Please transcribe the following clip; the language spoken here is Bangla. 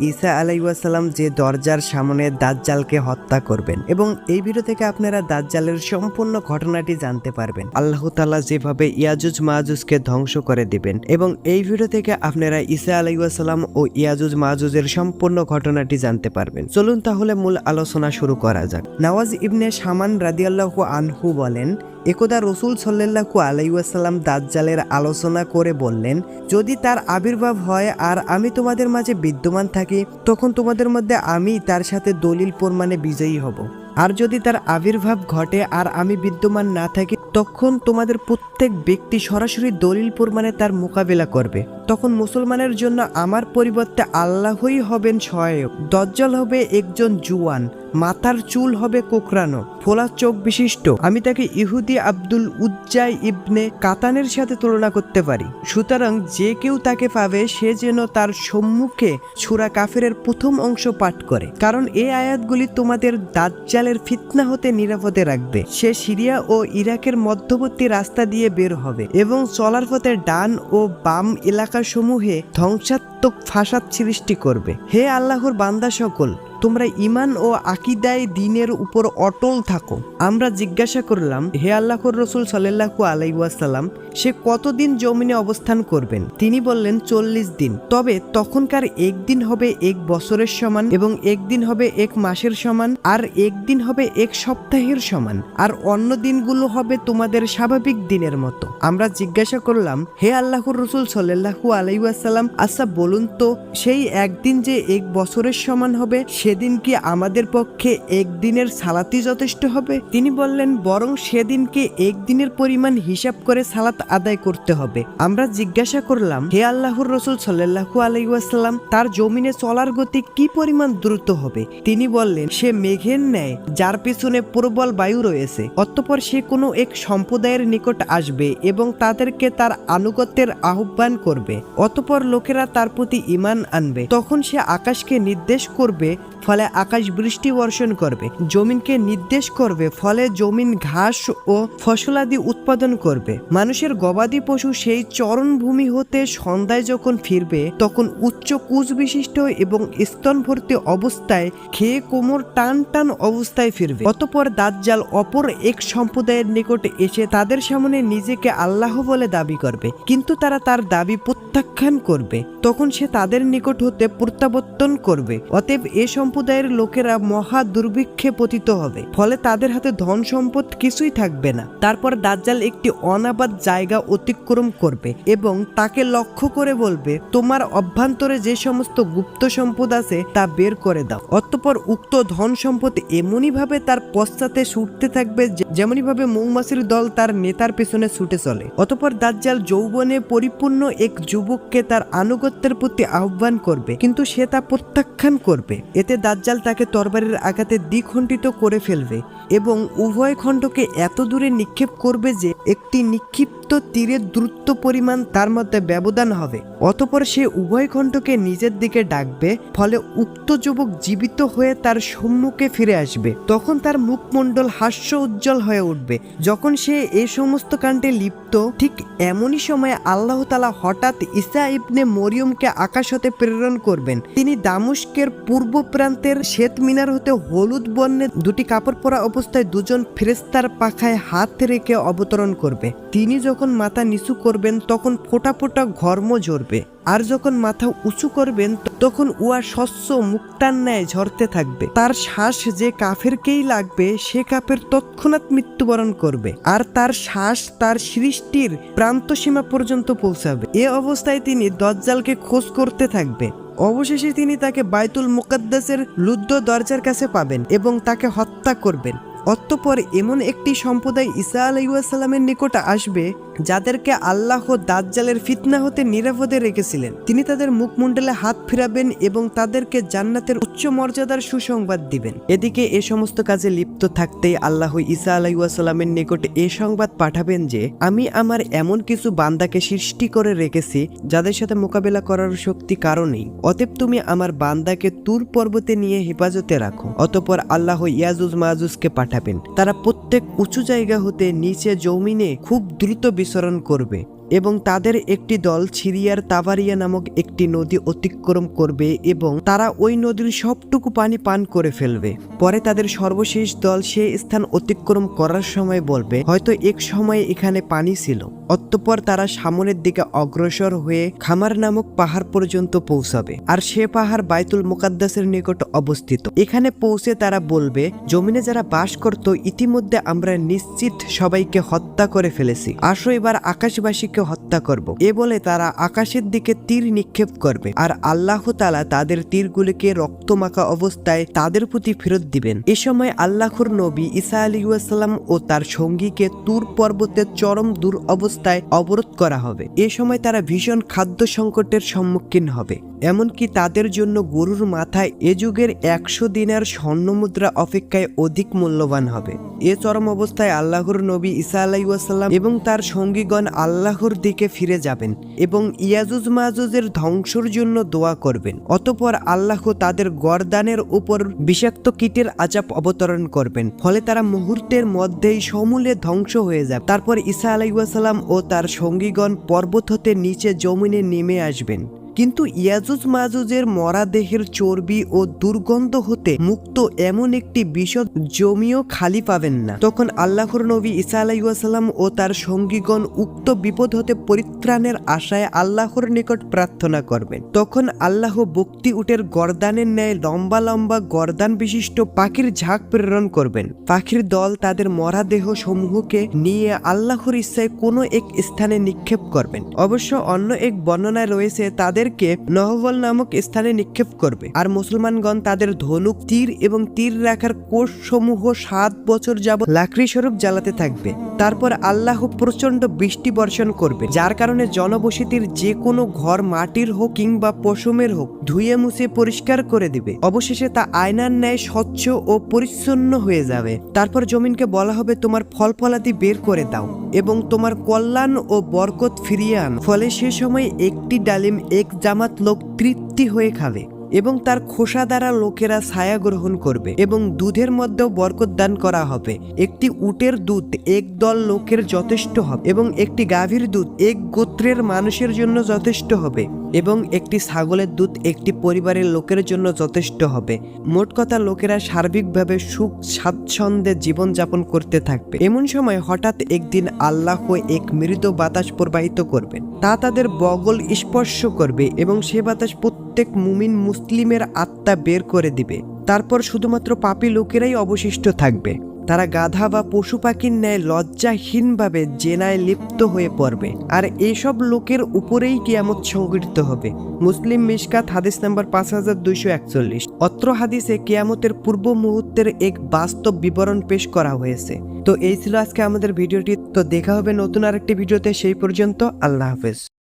ঈসা আলাইসাল্লাম যে দরজার সামনে দাজ্জালকে হত্যা করবেন এবং এই ভিডিও থেকে আপনারা দাজ্জালের সম্পূর্ণ ঘটনাটি জানতে পারবেন। আল্লাহ তাআলা যেভাবে ইয়াজুজ মাহাজুজকে ধ্বংস করে দিবেন এবং এই ভিডিও থেকে আপনারা ঈসা আলাইসাল্লাম ও ইয়াজুজ মাহাজুজের সম্পূর্ণ ঘটনাটি জানতে পারবেন। চলুন তাহলে মূল আলোচনা শুরু করা যাক। নওয়াজ ইবনে সামান রাদিয়াল্লাহু আনহু বলেন একদা রসুল সাল্লু আলাইসাল্লাম দাজ্জালের আলোচনা করে বললেন, যদি তার আবির্ভাব হয় আর আমি তোমাদের মাঝে বিদ্যমান থাকি, তখন তোমাদের মধ্যে আমি তার সাথে দলিল প্রমাণে বিজয়ী হব। আর যদি তার আবির্ভাব ঘটে আর আমি বিদ্যমান না থাকি তখন তোমাদের প্রত্যেক ব্যক্তি সরাসরি দলিল প্রমাণে তার মোকাবেলা করবে। তখন মুসলমানের জন্য আমার পরিবর্তে আল্লাহই হবেন সহায়ক। দজ্জল হবে একজন জুয়ান, মাথার চুল হবে কোকরানো ফোলা চোখ বিশিষ্ট। আমি তাকে ইহুদি আব্দুল উজ্জাই ইবনে কাতানের সাথে তুলনা করতে পারি। সুতরাং যে কেউ তাকে পাবে, সে যেন তার সম্মুখে সুরা কাফেরের প্রথম অংশ পাঠ করে। কারণ এই আয়াতগুলি তোমাদের দাজ্জালের ফিতনা হতে নিরাপদে রাখবে। সে সিরিয়া ও ইরাকের মধ্যবর্তী রাস্তা দিয়ে বের হবে এবং চলার পথে ডান ও বাম এলাকাসমূহে ধ্বংসাত্মক ফাঁসাদ সৃষ্টি করবে। হে আল্লাহর বান্দা সকল তোমরা ইমান ও আকিদায় দিনের উপর অটল থাকো। আমরা জিজ্ঞাসা করলাম, হে আল্লাহর রসুল সাল্লাহু আলাইসাল্লাম সে কতদিন জমিনে অবস্থান করবেন? তিনি বললেন, চল্লিশ দিন। তবে তখনকার একদিন হবে এক বছরের সমান এবং একদিন হবে এক মাসের সমান, আর একদিন হবে এক সপ্তাহের সমান, আর অন্য দিনগুলো হবে তোমাদের স্বাভাবিক দিনের মতো। আমরা জিজ্ঞাসা করলাম, হে আল্লাহর রসুল সাল্লাহু আলাইসাল্লাম আচ্ছা বলুন তো, সেই একদিন যে এক বছরের সমান হবে সেদিন কি আমাদের পক্ষে একদিনের সালাতি যথেষ্ট হবে? তিনি বললেন, বরং সেদিনকে একদিনের পরিমাণ হিসাব করে সালাত আদায় করতে হবে। আমরা জিজ্ঞাসা করলাম, হে আল্লাহর রসুল সাল্লাহু আলাইসাল্লাম তার জমিনে চলার গতি কি পরিমাণ দ্রুত হবে? তিনি বললেন, সে মেঘের ন্যায়, যার পিছনে প্রবল বায়ু রয়েছে, অতঃপর সে কোনো এক সম্প্রদায়ের নিকট আসবে এবং তাদেরকে তার আনুগত্যের আহ্বান করবে। অতঃপর লোকেরা তার প্রতি ইমান আনবে। তখন সে আকাশকে নির্দেশ করবে ফলে আকাশ বৃষ্টি বর্ষণ করবে, জমিনকে নির্দেশ করবে, ফলে জমিন ঘাস ও ফসলাদি উৎপাদন করবে। মানুষের গবাদি পশু সেই চরণভূমি হতে সন্ধ্যায় যখন ফিরবে, তখন উচ্চ কুচ বিশিষ্ট এবং স্তন ভর্তি অবস্থায় খেয়ে কোমর টান টান অবস্থায় ফিরবে। অতপর দাজ্জাল অপর এক সম্প্রদায়ের নিকট এসে তাদের সামনে নিজেকে আল্লাহ বলে দাবি করবে। কিন্তু তারা তার দাবি প্রত্যাখ্যান করবে। তখন সে তাদের নিকট হতে প্রত্যাবর্তন করবে। অতএব এ সম্প্রদায়ের লোকেরা মহা দুর্ভিক্ষে পতিত হবে। ফলে তাদের হাতে ধন সম্পদ কিছুই থাকবে না। তারপর দাজ্জাল একটি অনাবাদ জায়গা অতিক্রম করবে এবং তাকে লক্ষ্য করে বলবে, তোমার অভ্যন্তরে যে সমস্ত গুপ্ত সম্পদ আছে তা বের করে দাও। অতঃপর উক্ত ধন সম্পদ এমনই ভাবে তার পশ্চাতে ছুটতে থাকবে যে- যেমনই ভাবে মৌমাছির দল তার নেতার পেছনে ছুটে চলে। অতঃপর দাজ্জাল যৌবনে পরিপূর্ণ এক যুবককে তার আনুগত্যের প্রতি আহ্বান করবে, কিন্তু সে তা প্রত্যাখ্যান করবে। এতে দাজ্জাল তাকে তরবারের আঘাতে দ্বিখণ্ডিত করে ফেলবে এবং উভয় খণ্ডকে এত দূরে নিক্ষেপ করবে যে একটি নিক্ষিপ্ত তীরের দ্রুত পরিমাণ তার মধ্যে ব্যবধান হবে। অতপর সে উভয় খণ্ডকে নিজের দিকে ডাকবে, ফলে উক্ত যুবক জীবিত হয়ে তার সম্মুখে ফিরে আসবে। তখন তার মুখমণ্ডল হাস্য উজ্জ্বল হয়ে উঠবে। যখন সে এই সমস্ত কাণ্ডে লিপ্ত, ঠিক এমনই সময় আল্লাহ তালা হঠাৎ ইসা ইবনে মরিয়মকে আকাশ হতে প্রেরণ করবেন। তিনি দামুস্কের পূর্ব প্রান্তের শ্বেত মিনার হতে হলুদ বর্ণের দুটি কাপড় পরা অবস্থায় দুজন ফেরেস্তার পাখায় হাত রেখে অবতরণ করবে। তিনি যখন মাথা নিচু করবেন, তখন ফোটা ফোটা ঘর্ম ঝরবে। আর যখন মাথা উঁচু করবেন তখন উহা শস্য মুক্তার ন্যায় ঝরতে থাকবে। তার শ্বাস যে কাফেরকেই লাগবে, সে কাফের তৎক্ষণাৎ মৃত্যুবরণ করবে। আর তার শ্বাস, তার সৃষ্টির প্রান্ত সীমা পর্যন্ত পৌঁছাবে। এ অবস্থায় তিনি দজ্জালকে খোঁজ করতে থাকবে। অবশেষে তিনি তাকে বাইতুল মুকাদ্দাসের লুদ্ধ দরজার কাছে পাবেন এবং তাকে হত্যা করবেন। অতঃপর এমন একটি সম্প্রদায় ঈসা আলাইসাল্লামের নিকট আসবে, যাদেরকে আল্লাহ দাজ্জালের ফিতনা হতে নিরাপদে রেখেছিলেন। তিনি তাদের মুখমণ্ডলে হাত ফিরাবেন এবং তাদেরকে জান্নাতের উচ্চ মর্যাদার সুসংবাদ দিবেন। এদিকে এ সমস্ত কাজে লিপ্ত থাকতেই আল্লাহ ঈসা আলাইসাল্লামের নিকট এ সংবাদ পাঠাবেন যে, আমি আমার এমন কিছু বান্দাকে সৃষ্টি করে রেখেছি, যাদের সাথে মোকাবেলা করার শক্তি কারণেই অতএব তুমি আমার বান্দাকে তুর পর্বতে নিয়ে হেফাজতে রাখো। অতপর আল্লাহ ইয়াজুজ মাহুজকে পাঠাবেন। তারা প্রত্যেক উঁচু জায়গা হতে নিচে জমিনে খুব দ্রুত বিচরণ করবে। এবং তাদের একটি দল সিরিয়ার তাবারিয়া নামক একটি নদী অতিক্রম করবে এবং তারা ওই নদীর সবটুকু পানি পান করে ফেলবে। পরে তাদের সর্বশেষ দল সে স্থান অতিক্রম করার সময় বলবে, হয়তো এক সময় এখানে পানি ছিল। অতঃপর তারা সামনের দিকে অগ্রসর হয়ে খামার নামক পাহাড় পর্যন্ত পৌঁছাবে আর সে পাহাড় বাইতুল মুকাদ্দাসের নিকট অবস্থিত। এখানে পৌঁছে তারা বলবে, জমিনে যারা বাস করত, ইতিমধ্যে আমরা নিশ্চিত সবাইকে হত্যা করে ফেলেছি। আসো এবার আকাশবাসীকে হত্যা করব। এ বলে তারা আকাশের দিকে তীর নিক্ষেপ করবে আর আল্লাহ তালা তাদের তীরগুলিকে রক্তমাখা অবস্থায় তাদের প্রতি ফেরত দিবেন। এ সময় আল্লাহর নবী ইসা আলী ওয়াসাল্লাম ও তার সঙ্গীকে তুর পর্বতের চরম দূর অবস্থায় অবরোধ করা হবে। এ সময় তারা ভীষণ খাদ্য সংকটের সম্মুখীন হবে। এমনকি তাদের জন্য গরুর মাথায় এ যুগের একশো দিনের স্বর্ণমুদ্রা অপেক্ষায় অধিক মূল্যবান হবে। এ চরম অবস্থায় আল্লাহর নবী ঈসা আলাইসাল্লাম এবং তার সঙ্গীগণ আল্লাহর দিকে ফিরে যাবেন এবং ইয়াজুজ মাহুজের ধ্বংসর জন্য দোয়া করবেন। অতপর আল্লাহ তাদের গরদানের উপর বিষাক্ত কীটের আজাব অবতরণ করবেন। ফলে তারা মুহূর্তের মধ্যেই সমূলে ধ্বংস হয়ে যাবে। তারপর ঈসা আলাইসাল্লাম ও তার সঙ্গীগণ পর্বত হতে নিচে জমিনে নেমে আসবেন। কিন্তু ইয়াজুজ মাজুজের মরা দেহের চর্বি ও দুর্গন্ধ হতে মুক্ত এমন একটি বিশদ জমিও খালি পাবেন না। তখন আল্লাহর নবী ঈসা আলাইসাল্লাম ও তার সঙ্গীগণ উক্ত বিপদ হতে পরিত্রাণের আশায় আল্লাহর নিকট প্রার্থনা করবেন। তখন আল্লাহ বক্তি উটের গরদানের ন্যায় লম্বা লম্বা গরদান বিশিষ্ট পাখির ঝাঁক প্রেরণ করবেন। পাখির দল তাদের মরা দেহ সমূহকে নিয়ে আল্লাহর ইচ্ছায় কোনো এক স্থানে নিক্ষেপ করবেন। অবশ্য অন্য এক বর্ণনায় রয়েছে তাদেরকে নহবল নামক স্থানে নিক্ষেপ করবে। আর মুসলমানগণ তাদের ধনুক, তীর এবং তীর রাখার কোষ সমূহ সাত বছর যাবৎ লাকড়ি স্বরূপ জ্বালাতে থাকবে। তারপর আল্লাহ প্রচণ্ড বৃষ্টি বর্ষণ করবে, যার কারণে জনবসতির যে কোনো ঘর মাটির হোক কিংবা পশমের হোক ধুয়ে মুছে পরিষ্কার করে দিবে। অবশেষে তা আয়নার ন্যায় স্বচ্ছ ও পরিচ্ছন্ন হয়ে যাবে। তারপর জমিনকে বলা হবে, তোমার ফল ফলাদি বের করে দাও এবং তোমার কল্যাণ ও বরকত ফিরিয়ে আন। ফলে সে সময় একটি ডালিম এক জামাত লোক তৃপ্তি হয়ে খাবে এবং তার খোসা দ্বারা লোকেরা ছায়া গ্রহণ করবে এবং দুধের মধ্যেও বরকত দান করা হবে। একটি উটের দুধ এক দল লোকের যথেষ্ট হবে এবং একটি গাভীর দুধ এক গোত্রের মানুষের জন্য যথেষ্ট হবে। এবং একটি ছাগলের দুধ একটি পরিবারের লোকের জন্য যথেষ্ট হবে। মোট কথা, লোকেরা সার্বিকভাবে সুখ, স্বাচ্ছন্দ্যে জীবনযাপন করতে থাকবে। এমন সময় হঠাৎ একদিন আল্লাহ এক মৃদু বাতাস প্রবাহিত করবেন। তা তাদের বগল স্পর্শ করবে এবং সে বাতাস প্রত্যেক মুমিন মুসলিমের আত্মা বের করে দিবে। তারপর শুধুমাত্র পাপী লোকেরাই অবশিষ্ট থাকবে। তারা গাধা বা পশু পাখির ন্যায় লজ্জাহীনভাবে জেনায় লিপ্ত হয়ে পড়বে। আর এইসব লোকের উপরেই কিয়ামত সংঘটিত হবে। মুসলিম মিশকাত হাদিস নাম্বার পাঁচ হাজার দুইশো একচল্লিশ। অত্র হাদিসে কিয়ামতের পূর্ব মুহূর্তের এক বাস্তব বিবরণ পেশ করা হয়েছে। তো এই ছিল আজকে আমাদের ভিডিওটি। তো দেখা হবে নতুন আরেকটি ভিডিওতে। সেই পর্যন্ত আল্লাহ হাফেজ।